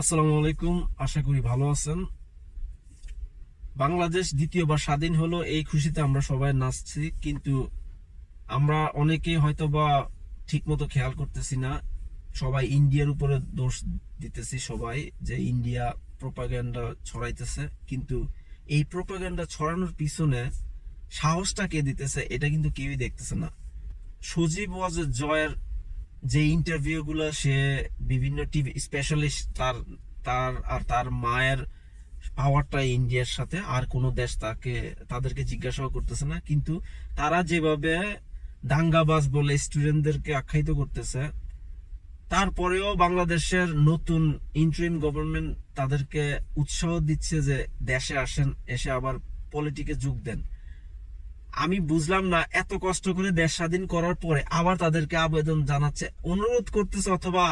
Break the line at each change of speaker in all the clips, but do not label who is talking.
আসসালামু আলাইকুম, আশা করি ভালো আছেন। বাংলাদেশ দ্বিতীয়বার স্বাধীন হলো, এই খুশিতে আমরা সবাই নাচছি, কিন্তু আমরা অনেকে হয়তো বা ঠিক মতো খেয়াল করতেছি না। সবাই ইন্ডিয়ার উপরে দোষ দিতেছি সবাই, যে ইন্ডিয়া প্রোপাগান্ডা ছড়াইতেছে। কিন্তু এই প্রোপাগান্ডা ছড়ানোর পিছনে সাহসটা কে দিতেছে, এটা কিন্তু কেউই দেখতেছে না। সজীব ওয়াজের জয়ের যে ইন্টারভিউ গুলো সে বিভিন্ন টিভি স্পেশালিস্ট তার তার আর তার মায়ের পাওয়ারটা ইন্ডিয়ার সাথে, আর কোনো দেশ তাকে, তাদেরকে জিজ্ঞাসাও করতেছে না। কিন্তু তারা যেভাবে দাঙ্গাবাজ বলে স্টুডেন্টদেরকে আখ্যায়িত করতেছে, তারপরেও বাংলাদেশের নতুন ইন্টারিম গভর্নমেন্ট তাদেরকে উৎসাহ দিচ্ছে যে দেশে আসেন, এসে আবার পলিটিকে যোগ দেন। আমি বুঝলাম না, এত কষ্ট করে দেশ স্বাধীন করার পরে আবার তাদেরকে আবেদন জানাচ্ছে, অনুরোধ করতেছে অথবা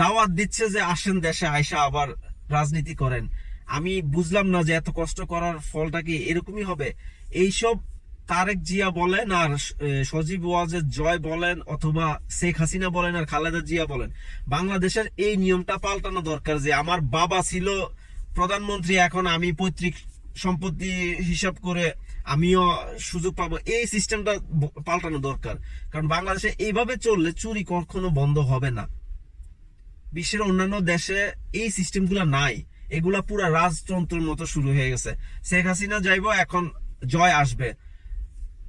দাওয়াত দিচ্ছে যে আসেন দেশে আয়সা আবার রাজনীতি করেন। আমি বুঝলাম না যে এত কষ্ট করার ফলটা কি এরকমই হবে। এইসব তারেক জিয়া বলেন আর সজীব ওয়াজের জয় বলেন অথবা শেখ হাসিনা বলেন আর খালেদা জিয়া বলেন, বাংলাদেশের এই নিয়মটা পাল্টানো দরকার যে আমার বাবা ছিল প্রধানমন্ত্রী, এখন আমি পৈতৃক সম্পত্তি হিসাব করে আমিও সুযোগ পাবো। এই সিস্টেমটা পাল্টানো দরকার। কারণ বাংলাদেশে এইভাবে চললে চুরি কখনো বন্ধ হবে না। বিশ্বের অন্যান্য দেশে এই সিস্টেমগুলো নাই। এগুলা পুরা রাজতন্ত্রের মতো শুরু হয়ে গেছে। শেখ হাসিনা যাইব, এখন জয় আসবে।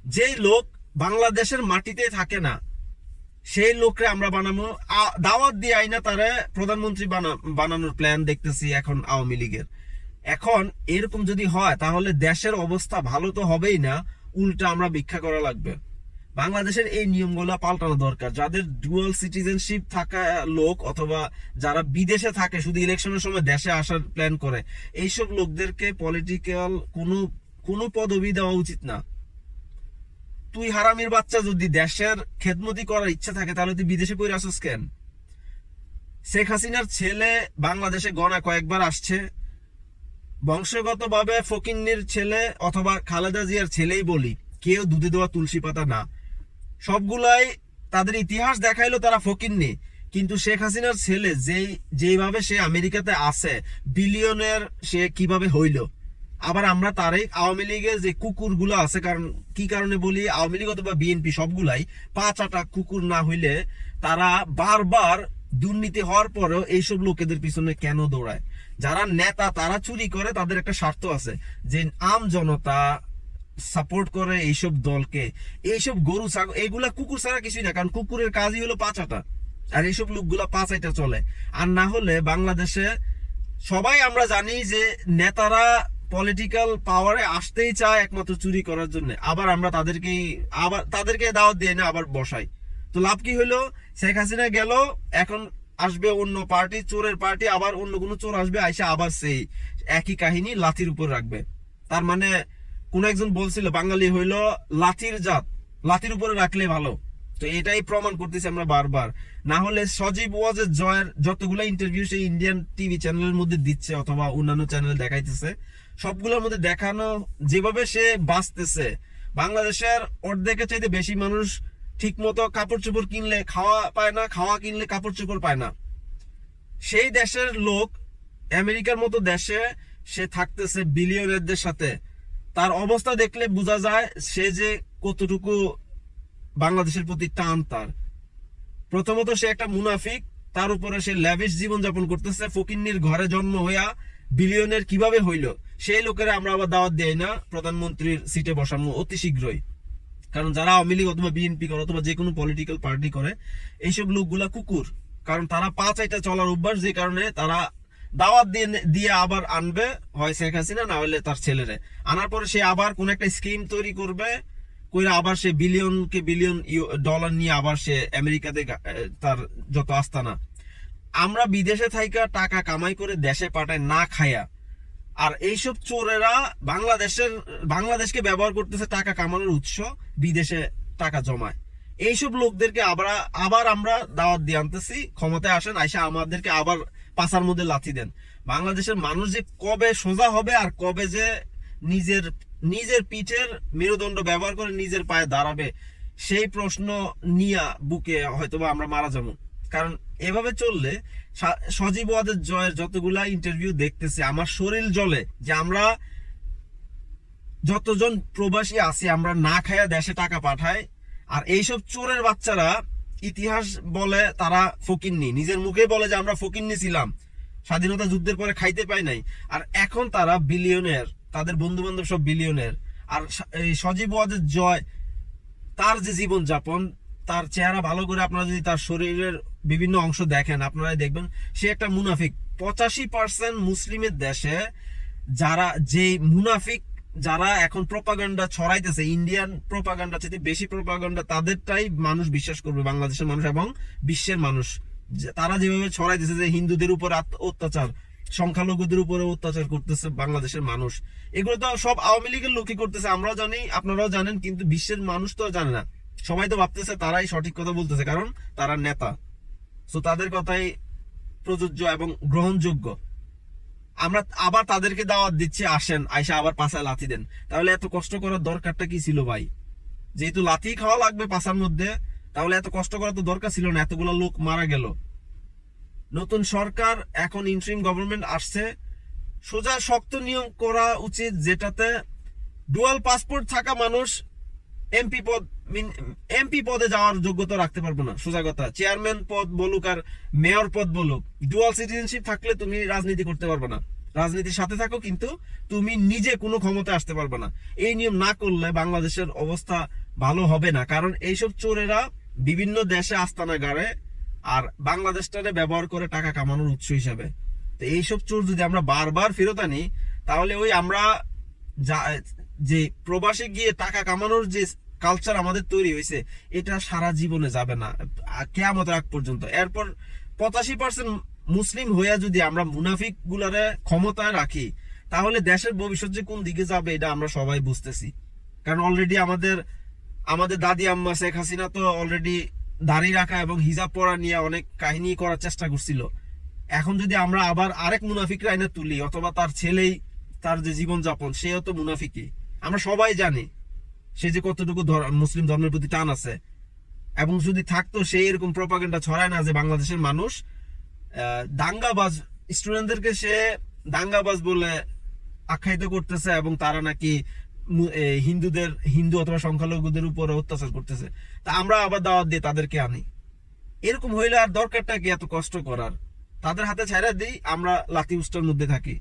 যেই লোক বাংলাদেশের মাটিতে থাকে না, সেই লোকরে আমরা বানাবো দাওয়াত দিয়ে আইনা তারা প্রধানমন্ত্রী বানা- বানানোর প্ল্যান দেখতেছি এখন আওয়ামী লীগের। এখন এরকম যদি হয়, তাহলে দেশের অবস্থা ভালো তো হবেই না, উল্টা আমরা ভিক্ষা করা লাগবে। বাংলাদেশের এই নিয়মগুলো পাল্টানো দরকার। যাদের ডুয়াল সিটিজেনশিপ থাকা লোক অথবা যারা বিদেশে থাকে, শুধু ইলেকশনের সময় দেশে আসার প্ল্যান করে, এইসব লোকদেরকে পলিটিক্যাল কোনো কোনো পদবি দেওয়া উচিত না। তুই হারামির বাচ্চা যদি দেশের খেদমতি করার ইচ্ছা থাকে, তাহলে তুই বিদেশে পড়ে আসিস কেন? শেখ হাসিনার ছেলে বাংলাদেশে গণা কয়েকবার আসছে বংশগতভাবে ফকিন্নির ছেলে অথবা খালেদা জিয়ার ছেলেই বলি, কেউ দুধে দেওয়া তুলসী পাতা না। সবগুলাই তাদের ইতিহাস দেখাইলো তারা ফকিন্নি, কিন্তু শেখ হাসিনার ছেলে যেই, যেইভাবে সে আমেরিকাতে আছে, বিলিয়নের সে কীভাবে হইল। আবার আমরা তারই আওয়ামী লীগের যে কুকুরগুলো আছে, কারণ কি কারণে বলি, আওয়ামী লীগ অথবা বিএনপি সবগুলাই পাঁচ আটা কুকুর না হইলে তারা বারবার দুর্নীতি হওয়ার পরেও এইসব লোকেদের পিছনে কেন দৌড়ায়? যারা নেতা, তারা চুরি করে, তাদের একটা স্বার্থ আছে যে আম জনতা সাপোর্ট করে এইসব দলকে। এইসব গরু, ছাগল, এইগুলা কুকুর ছাড়া কিছুই না, কারণ কুকুরের কাজই হলো পাঁচাটা আর এইসব লোকগুলা পাঁচাইটা চলে। আর না হলে বাংলাদেশে সবাই আমরা জানি যে নেতারা পলিটিক্যাল পাওয়ারে আসতেই চায় একমাত্র চুরি করার জন্য। আবার আমরা তাদেরকেই, আবার তাদেরকে দাওয়াত দিয়ে না, আবার বসাই। তো লাভ কি হইল? শেখ হাসিনা গেল, এখন আসবে অন্য পার্টি, চোরের পার্টি, আবার অন্য কোনো চোর আসবে, আইসা আবার সেই একই কাহিনী লাথির উপর রাখবে। তার মানে কোন একজন বলছিল, বাঙালি হইল লাথির জাত, লাথির উপরে রাখলে ভালো। তো এটাই প্রমাণ করতেছি আমরা বারবার। না হলে সজীব ওয়াজের জয়ের যতগুলো ইন্টারভিউ সেই ইন্ডিয়ান টিভি চ্যানেলের মধ্যে দিচ্ছে অথবা অন্যান্য চ্যানেল দেখাইতেছে, সবগুলোর মধ্যে দেখানো যেভাবে সে বাঁচতেছে, বাংলাদেশের অর্ধেকের চাইতে বেশি মানুষ ঠিক মতো কাপড় চোপড় কিনলে খাওয়া পায় না, খাওয়া কিনলে কাপড় চোপড় পায় না। সেই দেশের লোক, আমেরিকার মতো দেশে সে থাকতেছে বিলিয়নারদের সাথে। তার অবস্থা দেখলে বোঝা যায় সে যে কতটুকু বাংলাদেশের প্রতি টান তার। প্রথমত সে একটা মুনাফিক, তার উপরে সে ল্যাভিশ জীবনযাপন করতেছে, ফকিন্নির ঘরে জন্ম হইয়া বিলিয়নের কীভাবে হইল, সেই লোকেরা আমরা আবার দাওয়াত দেই না, প্রধানমন্ত্রীর সিটে বসানো অতি শীঘ্রই। কারণ যারা আওয়ামী লীগ অথবা বিএনপি করে অথবা যে কোনো পলিটিক্যাল পার্টি করে, এইসব লোকগুলা কুকুর। কারণ তারা পাঁচ আইটা চলার অভ্যাস যে কারণে তারা দাওয়াত দিয়ে দিয়ে আবার আনবে হয় শেখ হাসিনা, না হলে তার ছেলেরে। আনার পরে সে আবার কোন একটা স্কিম তৈরি করবে, কইরা আবার সে বিলিয়ন কে বিলিয়ন ডলার নিয়ে আবার সে আমেরিকাতে তার যত আস্তানা। আমরা বিদেশে থাইকা টাকা কামাই করে দেশে পাঠায় না খায়া আর এইসব চোরেরা বাংলাদেশের, বাংলাদেশকে ব্যবহার করতেছে টাকা কামানোর উৎস, বিদেশে টাকা জমায়। এইসব লোকদেরকে আবার আবার আমরা দাওয়াত দিয়ে আনতেছি, ক্ষমতায় আসেন, আইসা আমাদেরকে আবার পাশার মধ্যে লাথি দেন। বাংলাদেশের মানুষ যে কবে সোজা হবে আর কবে যে নিজের নিজের পিঠের মেরুদণ্ড ব্যবহার করে নিজের পায়ে দাঁড়াবে, সেই প্রশ্ন নিয়া বুকে হয়তোবা আমরা মারা যাব। কারণ এভাবে চললে সজীব ওয়াদের জয়ের যতগুলা ইন্টারভিউ দেখতেছি, আমার শরীর জলে যে আমরা যতজন প্রবাসী আছি, আমরা না খায়া দেশে টাকা পাঠাই। আর এইসব চোরের বাচ্চারা ইতিহাস বলে তারা ফকিন্নি। নিজের মুখে বলে যে আমরা ফকিন্নি ছিলাম। স্বাধীনতা যুদ্ধের পরে খাইতে পাই নাই। আর এখন তারা বিলিয়নের তাদের বন্ধু বান্ধব সব বিলিয়নের আর এই সজীব ওয়াজের জয়, তার যে জীবন যাপন তার চেহারা ভালো করে আপনারা যদি তার শরীরের বিভিন্ন অংশ দেখেন আপনারা দেখবেন, সে একটা মুনাফিক। পঁচাশি পার্সেন্ট মুসলিমের দেশে যারা যে মুনাফিক, যারা এখন প্রপাগান্ডা ছড়াইতেছে ইন্ডিয়ান প্রপাগান্ডা চেয়ে বেশি প্রপাগান্ডা তাদেরটাই মানুষ বিশ্বাস করবে, বাংলাদেশের মানুষ এবং বিশ্বের মানুষ। তারা যেভাবে ছড়াইতেছে যে হিন্দুদের উপর অত্যাচার, সংখ্যালঘুদের উপরে অত্যাচার করতেছে বাংলাদেশের মানুষ। এগুলো তো সব আওয়ামী লীগের লোকই করতেছে, আমরাও জানি, আপনারাও জানেন, কিন্তু বিশ্বের মানুষ তো জানে না। সবাই তো ভাবতেছে তারাই সঠিক কথা বলতেছে, কারণ তারা নেতা। তো তাদের কথাই প্রযোজ্য এবং গ্রহণযোগ্য। আমরা আবার তাদেরকে দাওয়াত দিচ্ছি, আসেন, আইসা আবার পাশায় লাথি দেন। তাহলে এত কষ্ট করার দরকারটা কি ছিল ভাই? যেহেতু লাথি খাওয়া লাগবে পাশার মধ্যে, তাহলে এত কষ্ট করা তো দরকার ছিল না, এতগুলো লোক মারা গেল। নতুন সরকার, এখন ইন্টারিম গভর্নমেন্ট আসছে। সোজা শক্ত নিয়ম করা উচিত যেটাতে ডুয়াল পাসপোর্ট থাকা মানুষ এমপি পদ এমপি পদে যাওয়ার যোগ্যতা রাখতে পারব না। সোজা কথা চেয়ারম্যান পদ বলুক আর মেয়র পদ বলুক ডুয়াল সিটিজেনশিপ থাকলে তুমি রাজনীতি করতে পারবে না। রাজনীতির সাথে থাকো, কিন্তু তুমি নিজে কোনো ক্ষমতা আসতে পারবে না। এই নিয়ম না করলে বাংলাদেশের অবস্থা ভালো হবে না। কারণ এইসব চোরেরা বিভিন্ন দেশে আস্তানা গাড়ে আর বাংলাদেশটারে ব্যবহার করে টাকা কামানোর উৎস হিসাবে। তো এইসব চোর যদি আমরা বারবার ফেরত আনি, তাহলে ওই আমরা যা- প্রবাসে গিয়ে টাকা কামানোর যে কালচার আমাদের তৈরি হয়েছে, এটা সারা জীবনে যাবে না। কেয়ামত আগ পর্যন্ত। এরপর পঁচাশি পার্সেন্ট মুসলিম হইয়া যদি আমরা মুনাফিক গুলারে ক্ষমতায় রাখি, তাহলে দেশের ভবিষ্যৎ যে কোন দিকে যাবে এটা আমরা সবাই বুঝতেছি। কারণ অলরেডি আমাদের আমাদের দাদি আম্মা শেখ হাসিনা তো অলরেডি দাড়ি রাখা এবং হিজাব পরা নিয়ে অনেক কাহিনী করার চেষ্টা করছিল। এখন যদি আমরা আবার আরেক মুনাফিক রাইনে তুলি, অথবা তার ছেলেই তার যে জীবনযাপন, সেও তো মুনাফিকই। আমরা সবাই জানি সে যে কতটুকু মুসলিম ধর্মের প্রতি টান আছে। এবং যদি থাকতো সে এরকম প্রপাগেন্ডা ছড়ায় না যে বাংলাদেশের মানুষ দাঙ্গাবাজ স্টুডেন্টদেরকে সে দাঙ্গাবাজ বলে আখ্যায়িত করতেছে এবং তারা নাকি হিন্দুদের, হিন্দু অথবা সংখ্যালঘুদের উপরে অত্যাচার করতেছে। তা আমরা আবার দাওয়াত দিয়ে তাদেরকে আনি। এরকম হইলে আর দরকারটা কি এত কষ্ট করার? তাদের হাতে ছাড়া দিই, আমরা লাতি উস্টার মধ্যে থাকি।